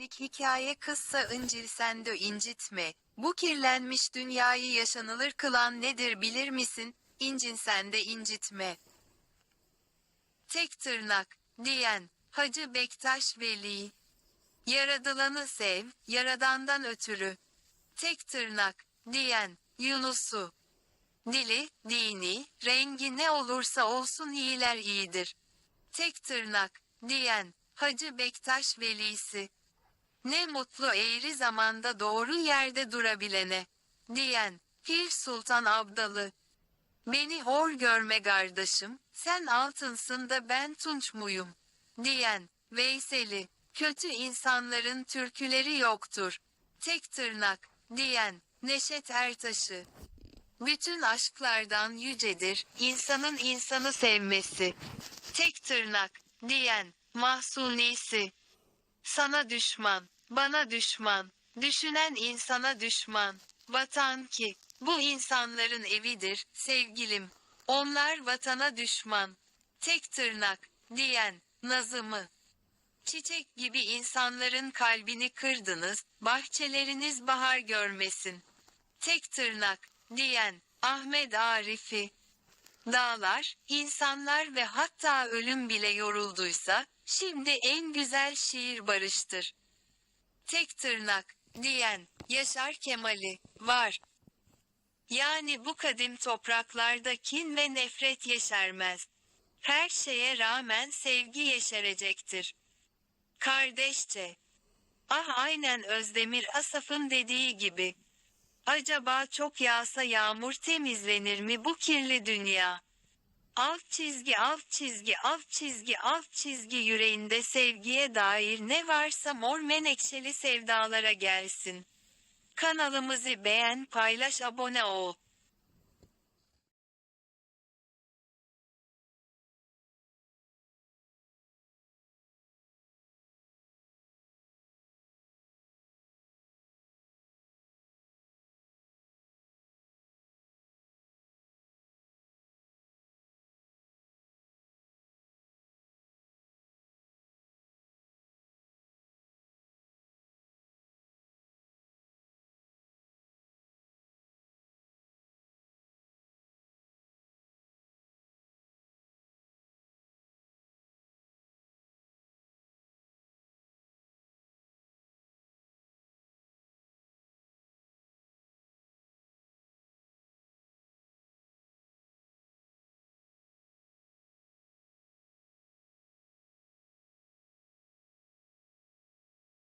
Lik hikaye kıssa incil sende incitme. Bu kirlenmiş dünyayı yaşanılır kılan nedir bilir misin? İncin sende incitme. Tek tırnak, diyen, Hacı Bektaş Veli. Yaradılanı sev, yaradandan ötürü. Tek tırnak, diyen, Yunus'u. Dili, dini, rengi ne olursa olsun iyiler iyidir. Tek tırnak, diyen, Hacı Bektaş Velisi. Ne mutlu eğri zamanda doğru yerde durabilene. Diyen, Pir Sultan Abdalı. Beni hor görme kardeşim, sen altınsın da ben tunç muyum? Diyen, Veyseli. Kötü insanların türküleri yoktur. Tek tırnak, diyen, Neşet Ertaş'ı. Bütün aşklardan yücedir, insanın insanı sevmesi. Tek tırnak, diyen, Mahsunisi. Sana düşman, bana düşman, düşünen insana düşman. Vatan ki, bu insanların evidir, sevgilim. Onlar vatana düşman. Tek tırnak, diyen, Nazım'ı. Çiçek gibi insanların kalbini kırdınız, bahçeleriniz bahar görmesin. Tek tırnak, diyen, Ahmet Arif'i. Dağlar, insanlar ve hatta ölüm bile yorulduysa, şimdi en güzel şiir barıştır. Tek tırnak, diyen, Yaşar Kemal'i, var. Yani bu kadim topraklarda kin ve nefret yeşermez. Her şeye rağmen sevgi yeşerecektir. Kardeşçe. Ah aynen Özdemir Asaf'ın dediği gibi. Acaba çok yağsa yağmur temizlenir mi bu kirli dünya? Alt çizgi alt çizgi alt çizgi alt çizgi yüreğinde sevgiye dair ne varsa mor menekşeli sevdalara gelsin. Kanalımızı beğen paylaş abone ol.